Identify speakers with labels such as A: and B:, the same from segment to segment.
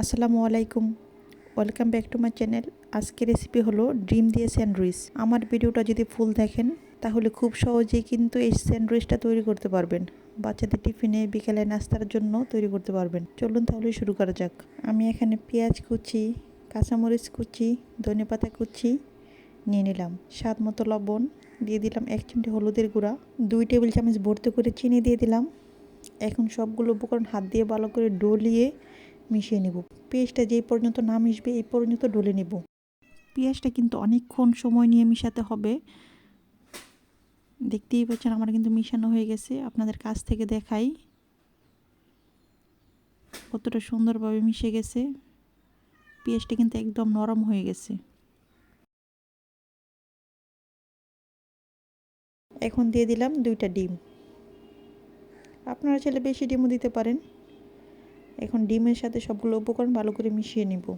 A: আসসালামু আলাইকুম। Welcome back to my channel আজকের রেসিপি হলো ডিম দিয়ে স্যান্ডউইচ। আমার ভিডিওটা যদি ফুল দেখেন, তাহলে খুব সহজেই কিন্তু এই স্যান্ডউইচটা তৈরি করতে পারবেন। বাচ্চাদের টিফিনে বিকেলে নাস্তার জন্য তৈরি করতে পারবেন। চলুন তাহলে শুরু করা যাক। আমি এখানে পেঁয়াজ কুচি, কাঁচামরিচ কুচি ধনে পাতা কুচি নিয়ে নিলাম। স্বাদ মতো লবণ দিয়ে দিলাম এক চিমটি হলুদের গুঁড়া। দুই টেবিল চামচ ভর্তি করে চিনি দিয়ে দিলাম। এখন সবগুলো উপকরণ হাত দিয়ে ভালো করে ডলিয়ে মিশিয়ে নেব। পেঁয়াজটা যেই পর্যন্ত না মিশবে, এই পর্যন্ত ডলে নেব। পেঁয়াজটা কিন্তু অনেকক্ষণ সময় নিয়ে মিশাতে হবে। দেখতেই পাচ্ছেন আমার কিন্তু মিশানো হয়ে গেছে। আপনাদের কাছ থেকে দেখাই কতটা সুন্দরভাবে মিশে গেছে। পেঁয়াজটা কিন্তু একদম নরম হয়ে গেছে। এখন দিয়ে দিলাম দুইটা ডিম। আপনারা চাইলে বেশি ডিমও দিতে পারেন। এখন ডিমের সাথে সবগুলো উপকরণ ভালো করে মিশিয়ে নিব।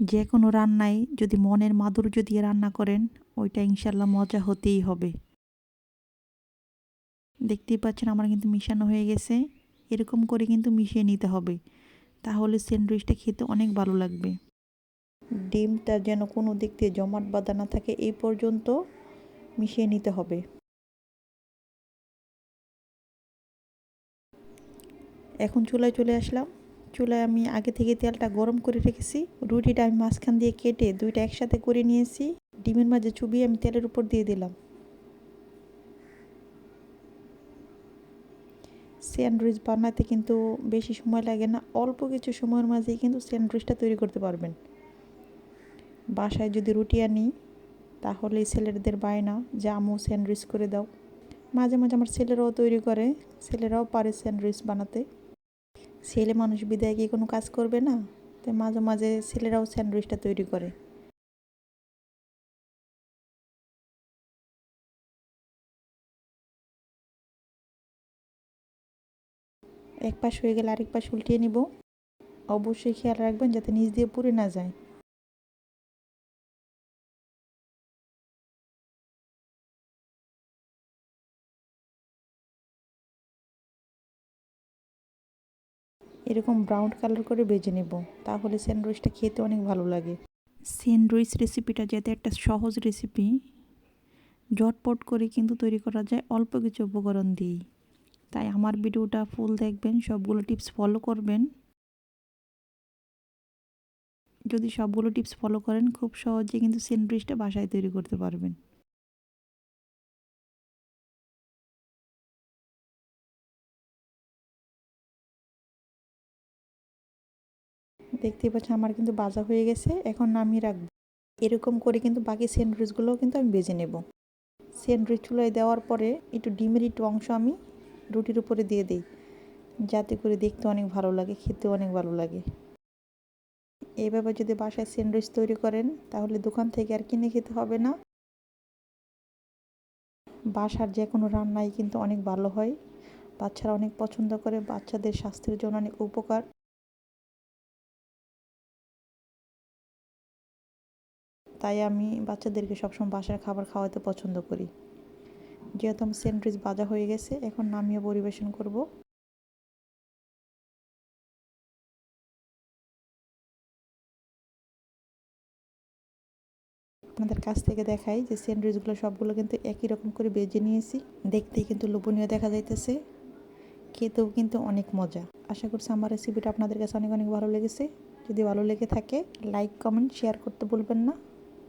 A: যে কোনো রান্নায় যদি মনের মাধুর্য দিয়ে রান্না করেন ওইটা ইনশাল্লাহ মজা হতেই হবে। দেখতেই পাচ্ছেন আমার কিন্তু মিশানো হয়ে গেছে। এরকম করে কিন্তু মিশিয়ে নিতে হবে। তাহলে স্যান্ডউইচটা খেতে অনেক ভালো লাগবে। ডিমটা যেন কোনো দিক দিয়ে জমাট বাঁধা না থাকে এই পর্যন্ত মিশিয়ে নিতে হবে। এখন চুলায় চলে আসলাম। চুলায় আমি আগে থেকে তেলটা গরম করে রেখেছি। রুটিটা আমি মাঝখান দিয়ে কেটে দুইটা একসাথে করে নিয়েছি। ডিমের মাঝে চুবিয়ে আমি তেলের উপর দিয়ে দিলাম। স্যান্ডউইচ বানাতে কিন্তু বেশি সময় লাগে না। অল্প কিছু সময়ের মাঝেই কিন্তু স্যান্ডউইচটা তৈরি করতে পারবেন। বাসায় যদি রুটি আনি, তাহলে ছেলেদের বায়না যে আমু স্যান্ডউইচ করে দাও। মাঝে মাঝে আমার ছেলেরাও তৈরি করে। ছেলেরাও পারে স্যান্ডউইচ বানাতে। ছেলে মানুষ বিদায় কি কোনো কাজ করবে না? তো মাঝে মাঝে ছেলেরাও স্যান্ডউইচটা তৈরি করে। এক পাশ হয়ে গেলে আরেক পাশ উল্টিয়ে নিব। অবশ্যই খেয়াল রাখবেন যাতে নিচ দিয়ে পুড়ে না যায়। এরকম ব্রাউন কালার করে বেজে নেব। তাহলে স্যান্ডউইচটা খেতে অনেক ভালো লাগে। স্যান্ডউইচ রেসিপিটা যাতে একটা সহজ রেসিপি ঝটপট করে কিন্তু তৈরি করা যায়, অল্প কিছু উপকরণ দিয়েই। তাই আমার ভিডিওটা ফুল দেখবেন, সবগুলো টিপস ফলো করবেন। যদি সবগুলো টিপস ফলো করেন, খুব সহজে কিন্তু স্যান্ডউইচটা বাসায় তৈরি করতে পারবেন। দেখতেই পাচ্ছেন আমার কিন্তু বাজা হয়ে গেছে, এখন নামিয়ে রাখব। এরকম করে কিন্তু বাকি স্যান্ডউইচগুলোও কিন্তু আমি বেজে নেব। স্যান্ডউইচ চুলায় দেওয়ার পরে একটু ডিমের একটু অংশ আমি রুটির উপরে দিয়ে দিই, যাতে করে দেখতে অনেক ভালো লাগে, খেতে অনেক ভালো লাগে। এভাবে যদি বাসায় স্যান্ডউইচ তৈরি করেন, তাহলে দোকান থেকে আর কিনে খেতে হবে না। বাসার যে কোনো রান্নাই কিন্তু অনেক ভালো হয়। বাচ্চারা অনেক পছন্দ করে, বাচ্চাদের স্বাস্থ্যের জন্য অনেক উপকার। তাই আমি বাচ্চাদেরকে সবসময় বাসার খাবার খাওয়াতে পছন্দ করি। যেহেতু আমার স্যান্ডউইচ ভাজা হয়ে গেছে, এখন নামিয়ে পরিবেশন করব। আপনাদের কাছ থেকে দেখাই যে স্যান্ডউইচগুলো সবগুলো কিন্তু একই রকম করে বেজে নিয়েছি। দেখতেই কিন্তু লোভনীয় দেখা যাইতেছে। খেতেও কিন্তু অনেক মজা। আশা করছি আমার রেসিপিটা আপনাদের কাছে অনেক অনেক ভালো লেগেছে। যদি ভালো লেগে থাকে লাইক কমেন্ট শেয়ার করতে বলবেন না।